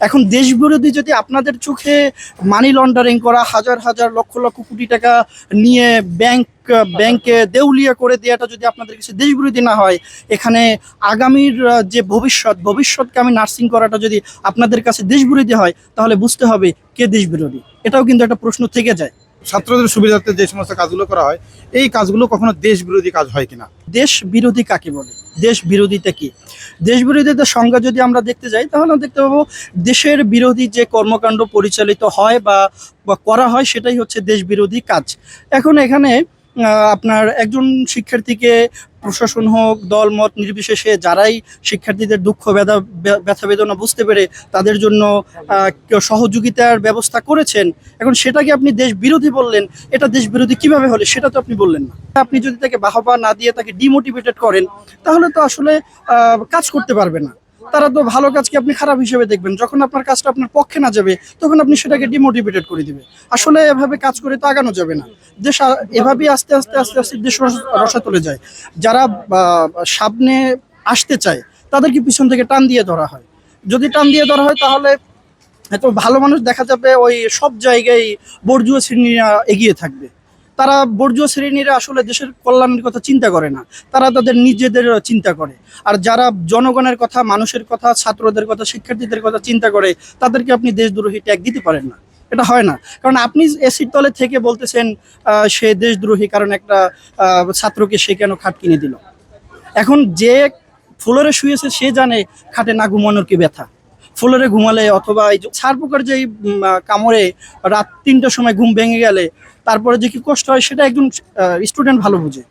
এখন দেশ বিরোধী যদি আপনাদের চোখে মানি লন্ডারিং করা হাজার হাজার লক্ষ লক্ষ কোটি টাকা নিয়ে ব্যাংক ব্যাংকে দেউলিয়া করে দেওয়াটা যদি আপনাদের কাছে দেশ বিরোধী না হয় এখানে আগামীর যে ভবিষ্যৎ ভবিষ্যৎকে আমি নার্সিং করাটা যদি আপনাদের কাছে দেশ বিরোধী হয় তাহলে বুঝতে হবে কে দেশ বিরোধী এটাও কিন্তু একটা প্রশ্ন থেকে যায়। ছাত্রদের সুবিধার্থে যে সমস্ত কাজগুলো করা হয় এই কাজগুলো কখনো দেশ বিরোধী কাজ হয় কিনা? দেশ বিরোধী কাকে বলে? দেশ বিরোধীতে কি? দেশ বিরোধীদের সংজ্ঞা যদি আমরা দেখতে যাই, তাহলে দেখতে পাবো দেশের বিরোধী যে কর্মকাণ্ড পরিচালিত হয় বা করা হয়, সেটাই হচ্ছে দেশ বিরোধী কাজ। এখন এখানে আপনার একজন শিক্ষার্থীকে প্রশাসন হোক, দল, মত নির্বিশেষে যারাই শিক্ষার্থীদের দুঃখ, ব্যথা ব্যথা বেদনা বুঝতে পেরে তাদের জন্য সহযোগিতার ব্যবস্থা করেছেন, এখন সেটাকে আপনি দেশ বিরোধী বললেন, এটা দেশ বিরোধী কীভাবে হলে সেটা তো আপনি বললেন না। আপনি যদি তাকে বাহবা না দিয়ে তাকে ডিমোটিভেটেড করেন, তাহলে তো আসলে কাজ করতে পারবে না। তারা তো ভালো কাজকে আপনি খারাপ হিসেবে দেখবেন। যখন আপনার কাজটা আপনার পক্ষে না যাবে, তখন আপনি সেটাকে ডিমোটিভেটেড করে দিবে। আসলে এভাবে কাজ করে তো আগানো যাবে না। দেশ এভাবেই আস্তে আস্তে আস্তে আস্তে দেশ রস- চলে যায়। যারা সামনে আসতে চায়, তাদেরকে পিছন থেকে টান দিয়ে ধরা হয়। যদি টান দিয়ে ধরা হয়, তাহলে এত ভালো মানুষ দেখা যাবে ওই সব জায়গায় বর্জুয় শ্রেণীরা এগিয়ে থাকবে। তারা বর্জুয়া শ্রেণীরা আসলে দেশের কল্যাণের কথা চিন্তা করে না। তারা তাদের নিজেদের চিন্তা করে। আর যারা জনগণের কথা, মানুষের কথা, ছাত্রদের কথা, শিক্ষার্থীদের কথা চিন্তা করে, তাদেরকে আপনি দেশদ্রোহী ট্যাগ দিতে পারেন না। এটা হয় না। কারণ আপনি এসির তলে থেকে বলতেছেন সে দেশদ্রোহী কারণ একটা ছাত্রকে সে কেন খাট কিনে দিল? এখন যে ফ্লোরে শুয়েছে, সে জানে খাটে না ঘুমানোর কি ব্যথা। ফ্লোরে ঘুমালে অথবা এই ছাড় পোকার যে কামড়ে রাত তিনটার সময় ঘুম ভেঙে গেলে তারপরে যে কি কষ্ট হয় সেটা একজন স্টুডেন্ট ভালো বুঝে।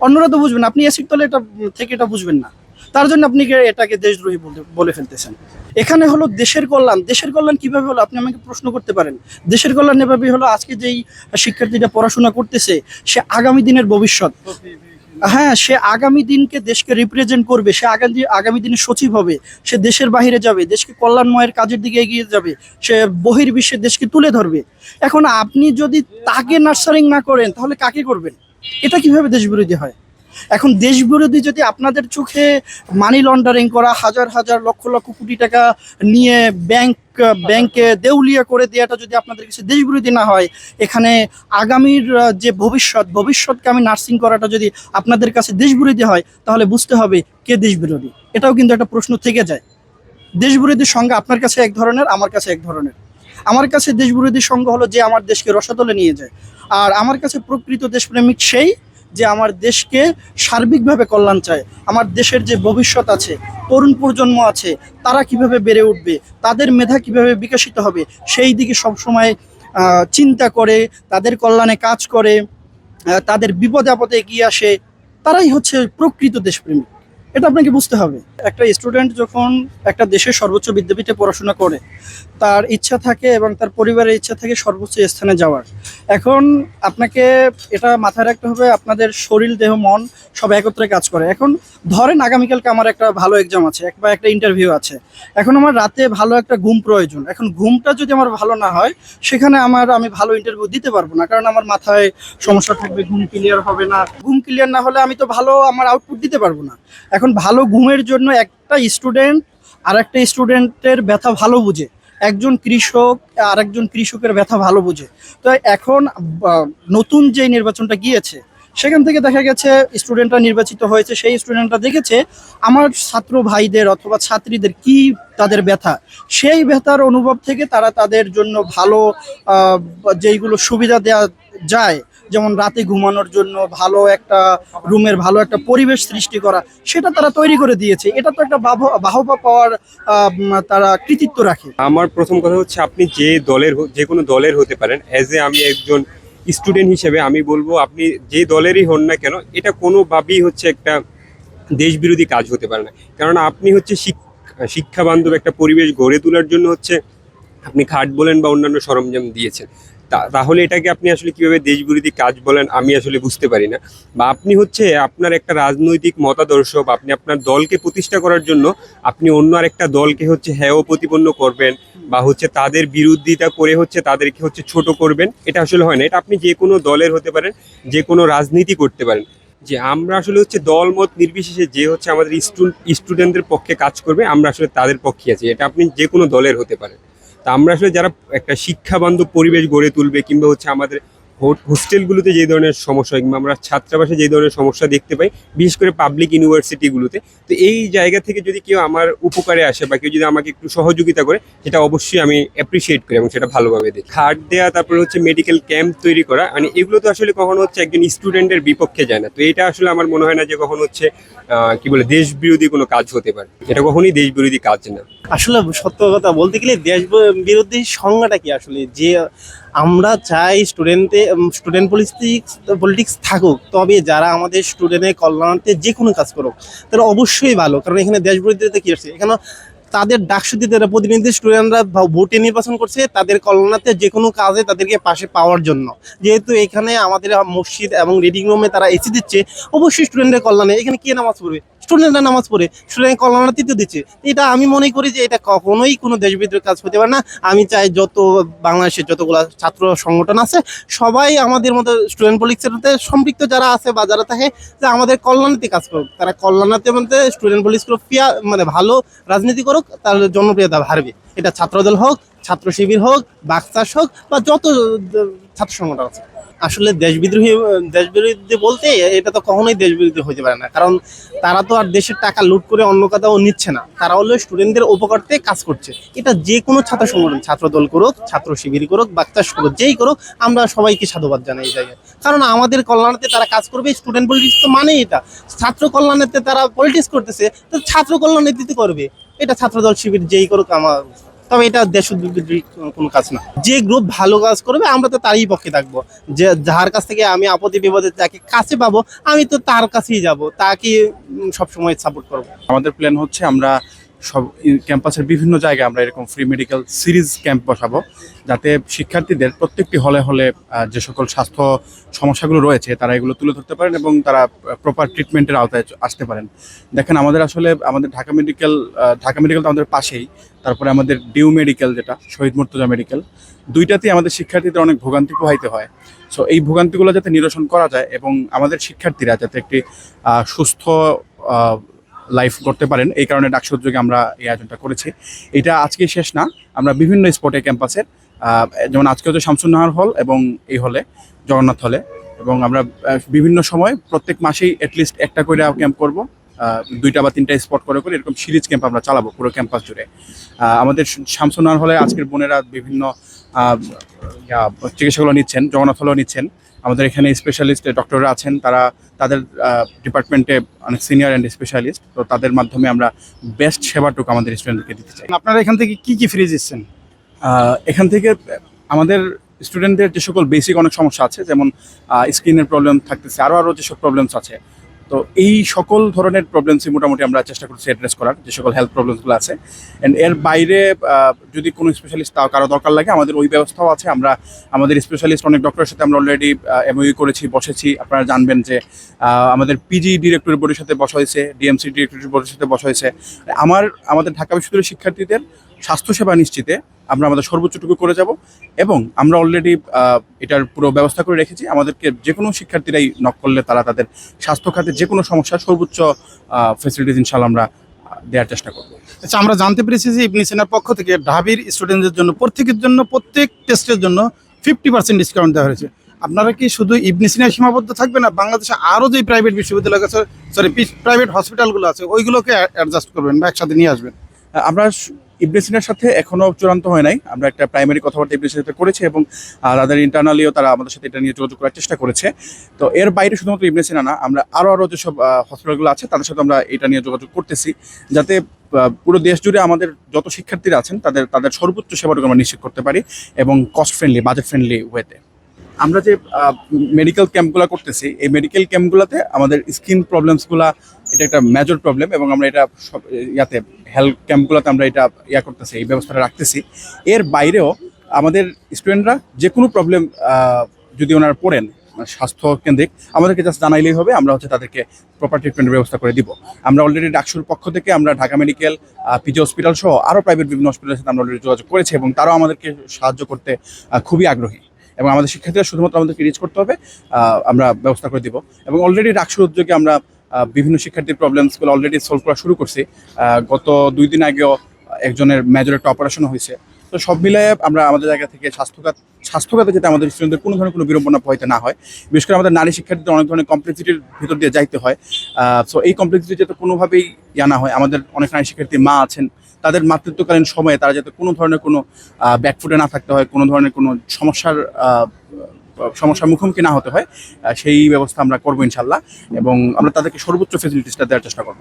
অন্যরা তো বুঝবেন আপনি এসির তলে এটা থেকে এটা বুঝবেন না। তার জন্য আপনি এটাকে দেশদ্রোহী বলে ফেলতেছেন। এখানে হলো দেশের কল্যাণ। দেশের কল্যাণ কীভাবে হলো আপনি আমাকে প্রশ্ন করতে পারেন? দেশের কল্যাণ এভাবে হলো আজকে যেই শিক্ষার্থীটা পড়াশোনা করতেছে, সে আগামী দিনের ভবিষ্যৎ। হ্যাঁ সে আগামী দিনকে দেশকে রিপ্রেজেন্ট করবে, সে আগামী আগামী দিনে সচিব হবে, সে দেশের বাহিরে যাবে, দেশকে কল্যাণময়ের কাজের দিকে এগিয়ে যাবে, সে বহির্বিশ্বে দেশকে তুলে ধরবে। এখন আপনি যদি তাকে নার্সারিং না করেন, তাহলে কাকে করবেন? এটা কীভাবে দেশবিরোধী হয়? এখন দেশ বিরোধী যদি আপনাদের চোখে মানি লন্ডারিং করা, হাজার হাজার লক্ষ লক্ষ কোটি টাকা নিয়ে ব্যাংক ব্যাংকে দেউলিয়া করে দেওয়াটা যদি আপনাদের কাছে দেশ বিরোধী না হয়, এখানে আগামীর যে ভবিষ্যৎ, ভবিষ্যৎকে আমি নার্সিং করাটা যদি আপনাদের কাছে দেশ বিরোধী হয়, তাহলে বুঝতে হবে কে দেশ বিরোধী এটাও কিন্তু একটা প্রশ্ন থেকে যায়। দেশ বিরোধীর সঙ্গে আপনার কাছে এক ধরনের, আমার কাছে এক ধরনের। আমার কাছে দেশ বিরোধী সঙ্গ হলো যে আমার দেশকে রসাতলে নিয়ে যায়। আর আমার কাছে প্রকৃত দেশপ্রেমিক সেই যে আমার দেশকে সার্বিকভাবে কল্যাণ চায়, আমার দেশের যে ভবিষ্যৎ আছে, তরুণ প্রজন্ম আছে, তারা কীভাবে বেড়ে উঠবে, তাদের মেধা কীভাবে বিকশিত হবে, সেই দিকে সবসময় চিন্তা করে, তাদের কল্যাণে কাজ করে তাদের বিপদে আপদে এগিয়ে আসে, তারাই হচ্ছে প্রকৃত দেশপ্রেমিক। এটা আপনাকে বুঝতে হবে। একটা স্টুডেন্ট যখন একটা দেশের সর্বোচ্চ বিদ্যাপীঠে পড়াশোনা করে, তার ইচ্ছা থাকে এবং তার পরিবারের ইচ্ছা থাকে সর্বোচ্চ স্থানে যাওয়ার। এখন আপনাকে এটা মাথায় রাখতে হবে, আপনাদের শরীর, দেহ, মন সব একত্রে কাজ করে। এখন ধরেন আগামীকালকে আমার একটা ভালো এক্সাম আছে বা একটা ইন্টারভিউ আছে। এখন আমার রাতে ভালো একটা ঘুম প্রয়োজন। এখন ঘুমটা যদি আমার ভালো না হয়, সেখানে আমার আমি ভালো ইন্টারভিউ দিতে পারব না, কারণ আমার মাথায় সমস্যা থাকবে, ঘুম ক্লিয়ার হবে না। ঘুম ক্লিয়ার না হলে আমি তো ভালো আমার আউটপুট দিতে পারব না। এখন ভালো ঘুমের জন্য একটা স্টুডেন্ট আর একটা স্টুডেন্টের ব্যথা ভালো বুঝে। একজন কৃষক আর একজন কৃষকের ব্যথা ভালো বুঝে। তো এখন নতুন যে নির্বাচনটা গিয়েছে, সেখান থেকে দেখা গেছে স্টুডেন্টরা নির্বাচিত হয়েছে, সেই স্টুডেন্টরা দেখেছে আমার ছাত্র ভাইদের অথবা ছাত্রীদের কি তাদের ব্যথা। সেই ব্যথার অনুভব থেকে তারা তাদের জন্য ভালো যেইগুলো সুবিধা দেওয়া যায় যেমন রাতে ঘুমানোর জন্য ভালো একটা রুমের ভালো একটা পরিবেশ সৃষ্টি করা, সেটা তারা তৈরি করে দিয়েছে। এটা তো একটা বাহ- বাহবা পাওয়ার তারা কৃতিত্ব রাখে। আমার প্রথম কথা হচ্ছে আপনি যে দলের যে কোনো দলের হতে পারেন অ্যাজ এ আমি একজন স্টুডেন্ট হিসেবে আমি বলব, আপনি যে দলেরই হন না কেন, এটা কোনোভাবেই হচ্ছে একটা দেশবিরোধী কাজ হতে পারে না। কেননা আপনি হচ্ছে শিক- শিক্ষা বান্ধব একটা পরিবেশ গড়ে তোলার জন্য হচ্ছে আপনি খাট বলেন বা অন্যান্য সরঞ্জাম দিয়েছেন। তাহলে এটাকে আপনি আসলে কীভাবে দেশবিরোধী কাজ বলেন, আমি আসলে বুঝতে পারি না। বা আপনি হচ্ছে আপনার একটা রাজনৈতিক মতাদর্শ বা আপনি আপনার দলকে প্রতিষ্ঠা করার জন্য আপনি অন্য আরেকটা দলকে হচ্ছে হেয় প্রতিপন্ন করবেন বা হচ্ছে তাদের বিরোধিতা করে হচ্ছে তাদেরকে হচ্ছে ছোট করবেন, এটা আসলে হয় না। এটা আপনি যে কোনো দলের হতে পারেন, যে কোনো রাজনীতি করতে পারেন। যে আমরা আসলে হচ্ছে দলমত নির্বিশেষে যে হচ্ছে আমাদের স্টুডেন্টদের পক্ষে কাজ করবে, আমরা আসলে তাদের পক্ষে আছি। এটা আপনি যে কোনো দলের হতে পারে তা আমরা আসলে যারা একটা শিক্ষাবান্ধব পরিবেশ গড়ে তুলবে কিংবা হচ্ছে আমাদের হোস্টেলগুলোতে যে ধরনের সমস্যা হয় কিংবা আমরা ছাত্রাবাসে যে ধরনের সমস্যা দেখতে পাই, বিশেষ করে পাবলিক ইউনিভার্সিটিগুলোতে তো এই জায়গা থেকে যদি কেউ আমার উপকারে আসে বা কেউ যদি আমাকে একটু সহযোগিতা করে, সেটা অবশ্যই আমি অ্যাপ্রিসিয়েট করি এবং সেটা ভালোভাবে দেখি। খাট দেওয়া তারপরে হচ্ছে মেডিকেল ক্যাম্প তৈরি করা মানে এগুলো তো আসলে কখনো হচ্ছে একজন স্টুডেন্টের বিপক্ষে যায় না, তো এটা আসলে আমার মনে হয় না যে কখনো হচ্ছে কি বলে দেশ বিরোধী কোনো কাজ হতে পারে। এটা কখনোই দেশ বিরোধী কাজ না। আসলে সত্য কথা বলতে গেলে দেশ বিরোধী সংজ্ঞাটা কি আসলে? যে আমরা চাই স্টুডেন্টে স্টুডেন্ট পলিটিক্স পলিটিক্স থাকুক, তবে যারা আমাদের স্টুডেন্টের কল্যাণার্থে যে কোনো কাজ করুক, তারা অবশ্যই ভালো। কারণ এখানে দেশ বিরোধিতা কী আছে এখানে তাদের ডাকসুদি যারা প্রতিনিধি স্টুডেন্টরা ভোটে নির্বাচন করছে, তাদের কল্যাণার্থে যে কোনো কাজে তাদেরকে পাশে পাওয়ার জন্য। যেহেতু এখানে আমাদের মসজিদ এবং রিডিং রুমে তারা এসি দিচ্ছে, অবশ্যই স্টুডেন্টের কল্যাণে। এখানে কে নামাজ পড়বে? স্টুডেন্টরা নামাজ পড়ে স্টুডেন্ট কল্যাণার্থী তো দিচ্ছে। এটা আমি মনে করি যে এটা কখনোই কোনো দেশবিদ্রোহ কাজ হতে পারে না। আমি চাই যত বাংলাদেশের যতগুলো ছাত্র সংগঠন আছে, সবাই আমাদের মতো স্টুডেন্ট পলিটিক্সের সম্পৃক্ত যারা আছে বা যারা থাকে, যে আমাদের কল্যাণার্থে কাজ করুক। তারা কল্যাণার্থে মধ্যে স্টুডেন্ট পলিটিক্স পিয়া মানে ভালো রাজনীতি করুক তার জনপ্রিয়তা বাড়বে এটা ছাত্রদল হোক, ছাত্র শিবির হোক বাকচাষ হোক, বা যত ছাত্র সংগঠন আছে। আসলে দেশবিদ্রোহী, দেশবিরোধী বলতে এটা তো কখনোই দেশবিরোধী হতে পারে না। কারণ তারা তো আর দেশের টাকা লুট করে অন্য কোথাও নিচ্ছে না। তারা হলো স্টুডেন্টদের উপকার্থে কাজ করছে। এটা যে কোনো ছাত্র সংগঠন ছাত্র দল করুক, ছাত্র শিবির করুক বাক্তাস করুক, যেই করুক, আমরা সবাইকে সাধুবাদ জানাই এই জায়গায়। কারণ আমাদের কল্যাণার্থে তারা কাজ করবে, স্টুডেন্ট পলিটিক্স তো মানেই এটা। ছাত্র কল্যাণার্থে তারা পলিটিক্স করতেছে, তো ছাত্র কল্যাণার্থে করবে। এটা ছাত্রদল শিবির যেই করুক আমার তবে এটা দেশ কোনো কাজ না। যে গ্রুপ ভালো কাজ করবে, আমরা তো তারই পক্ষে থাকব। যে যার কাছ থেকে আমি আপত্তি বিপদে তাকে কাছে পাবো, আমি তো তার কাছেই যাব, তাকে সবসময় সাপোর্ট করব। আমাদের প্ল্যান হচ্ছে আমরা সব ক্যাম্পাসের বিভিন্ন জায়গায় আমরা এরকম ফ্রি মেডিকেল সিরিজ ক্যাম্প বসাবো, যাতে শিক্ষার্থীদের প্রত্যেকটি হলে হলে যে সকল স্বাস্থ্য সমস্যাগুলো রয়েছে, তারা এগুলো তুলে ধরতে পারেন এবং তারা প্রপার ট্রিটমেন্টের আওতায় আসতে পারেন। দেখেন আমাদের আসলে, আমাদের ঢাকা মেডিকেল ঢাকা মেডিকেল তো আমাদের পাশেই, তারপরে আমাদের ডিউ মেডিকেল যেটা, শহীদ মুর্তজা মেডিকেল দুইটাতেই আমাদের শিক্ষার্থীদের অনেক ভোগান্তি পোহাইতে হয়। সো এই ভোগান্তিগুলো যাতে নিরসন করা যায় এবং আমাদের শিক্ষার্থীরা যাতে একটি সুস্থ লাইফ করতে পারেন। এই কারণে ডাকসু আমরা এই আয়োজনটা করেছি। এটা আজকে শেষ না, আমরা বিভিন্ন স্পটে ক্যাম্পাসের যেমন আজকে হচ্ছে শামসুন্নাহার হল এবং এই হলে জগন্নাথ হলে এবং আমরা বিভিন্ন সময় প্রত্যেক মাসেই অ্যাটলিস্ট একটা করে ক্যাম্প করব দুইটা বা তিনটা স্পট করে করে এরকম সিরিজ ক্যাম্প আমরা চালাবো পুরো ক্যাম্পাস জুড়ে। আমাদের শামসুন্নাহার হলে আজকের বোনেরা বিভিন্ন চিকিৎসাগুলো নিচ্ছেন, জগন্নাথ হলেও নিচ্ছেন। আমাদের এখানে স্পেশালিস্ট ডক্টররা আছেন তারা তাদের ডিপার্টমেন্টে অনেক সিনিয়র অ্যান্ড স্পেশালিস্ট তো তাদের মাধ্যমে আমরা বেস্ট সেবাটুকু আমাদের স্টুডেন্টকে দিতে চাই। আপনারা এখান থেকে কি কি ফ্রি দিচ্ছেন? এখান থেকে আমাদের স্টুডেন্টদের যে সকল বেসিক অনেক সমস্যা আছে যেমন স্কিনের প্রবলেম থাকতেছে আরও আরও যেসব প্রবলেমস আছে তো এই সকল ধরনের প্রবলেমসই মোটামুটি আমরা চেষ্টা করছি অ্যাড্রেস করার, যে সকল হেলথ প্রবলেমসগুলো আছে। অ্যান্ড এর বাইরে যদি কোনো স্পেশালিস্ট তাও কারও দরকার লাগে, আমাদের ওই ব্যবস্থাও আছে। আমরা, আমাদের স্পেশালিস্ট অনেক ডক্টরের সাথে আমরা অলরেডি এমওইউ করেছি, বসেছি। আপনারা জানবেন যে আমাদের পিজি ডিরেক্টর বোর্ডের সাথে বসা হয়েছে ডিএমসি ডিরেক্টর বোর্ডের সাথে বসা হয়েছে। আমার, আমাদের ঢাকা বিশ্ববিদ্যালয়ের শিক্ষার্থীদের স্বাস্থ্যসেবা নিশ্চিতে আমরা আমাদের সর্বোচ্চটুকু করে যাব এবং আমরা অলরেডি এটার পুরো ব্যবস্থা করে রেখেছি। আমাদেরকে যে কোনো শিক্ষার্থীরাই নক করলে তারা তাদের স্বাস্থ্য খাতে যে কোনো সমস্যা সর্বোচ্চ ফেসিলিটিস ইনশাল্লাহ আমরা দেওয়ার চেষ্টা করব। আচ্ছা আমরা জানতে পেরেছি যে ইবনি সিনার পক্ষ থেকে ঢাবির স্টুডেন্টদের জন্য প্রত্যেকের জন্য প্রত্যেক টেস্টের জন্য ফিফটি পার্সেন্ট ডিসকাউন্ট দেওয়া হয়েছে। আপনারা কি শুধু ইবনি সিনায় সীমাবদ্ধ থাকবে না বাংলাদেশে আরও যে প্রাইভেট বিশ্ববিদ্যালয় আছে সরি প্রাইভেট হসপিটালগুলো আছে ওইগুলোকে অ্যাডজাস্ট করবেন বা একসাথে নিয়ে আসবেন? আমরা ইবনে সিনার সাথে এখনও চূড়ান্ত হয় নাই। আমরা একটা প্রাইমারি কথাবার্তা ইবনে সিনার সাথে করেছি এবং তাদের ইন্টারনালিও তারা আমাদের সাথে এটা নিয়ে যোগাযোগ করার চেষ্টা করেছে। তো এর বাইরে শুধুমাত্র ইবনে সিনা না, আমরা আরও আরও যেসব হসপিটালগুলো আছে, তাদের সাথে আমরা এটা নিয়ে যোগাযোগ করতেছি। যাতে পুরো দেশ জুড়ে আমাদের যত শিক্ষার্থীরা আছেন, তাদের তাদের সর্বোচ্চ সেবাটুকু আমরা নিশ্চিত করতে পারি এবং কস্ট ফ্রেন্ডলি বাজেট ফ্রেন্ডলি ওয়েতে আমরা যে মেডিকেল ক্যাম্পগুলো করতেছি, এই মেডিকেল ক্যাম্পগুলোতে আমাদের স্কিন প্রবলেমসগুলা এটা একটা মেজর প্রবলেম এবং আমরা এটা সব, ইয়াতে হেলথ ক্যাম্পগুলোতে আমরা এটা ইয়া করতেছি, এই ব্যবস্থাটা রাখতেছি। এর বাইরেও আমাদের স্টুডেন্টরা যে কোনো প্রবলেম যদি ওনারা পড়েন মানে স্বাস্থ্য কেন্দ্রিক, আমাদেরকে জাস্ট জানাইলেই হবে, আমরা হচ্ছে তাদেরকে প্রপার ট্রিটমেন্টের ব্যবস্থা করে দিব। আমরা অলরেডি ডাকসুর পক্ষ থেকে আমরা ঢাকা মেডিকেল পিজি হসপিটাল সহ আরও প্রাইভেট বিভিন্ন হসপিটালের সাথে আমরা অলরেডি যোগাযোগ করেছি এবং তারাও আমাদেরকে সাহায্য করতে খুবই আগ্রহী। এবং আমাদের শিক্ষার্থীরা শুধুমাত্র আমাদেরকে রিচ করতে হবে আমরা ব্যবস্থা করে দিব। এবং অলরেডি রাকসুর উদ্যোগে আমরা বিভিন্ন শিক্ষার্থীর প্রবলেমসগুলো অলরেডি সলভ করা শুরু করছি। গত দুই দিন আগেও একজনের মেজর একটা অপারেশন হয়েছে। তো সব মিলিয়ে আমরা আমাদের জায়গা থেকে স্বাস্থ্যখাত স্বাস্থ্যখাতে যাতে আমাদের স্টুডেন্টদের কোনো ধরনের কোনো বিড়ম্বনা হইতে না হয়। বিশেষ করে আমাদের নারী শিক্ষার্থীদের অনেক ধরনের কমপ্লেক্সিটির ভিতর দিয়ে যাইতে হয়। সো এই কমপ্লেক্সিটি যাতে কোনোভাবেই ইয়া না হয়, আমাদের অনেক নারী শিক্ষার্থী মা আছেন, তাদের মাতৃত্বকালীন সময়ে তারা যাতে কোনো ধরনের কোনো ব্যাকফুটে না থাকতে হয়, কোনো ধরনের কোনো সমস্যার সমস্যার মুখোমুখি না হতে হয় সেই ব্যবস্থা আমরা করব ইনশাল্লাহ এবং আমরা তাদেরকে সর্বোচ্চ ফেসিলিটিসটা দেওয়ার চেষ্টা করব।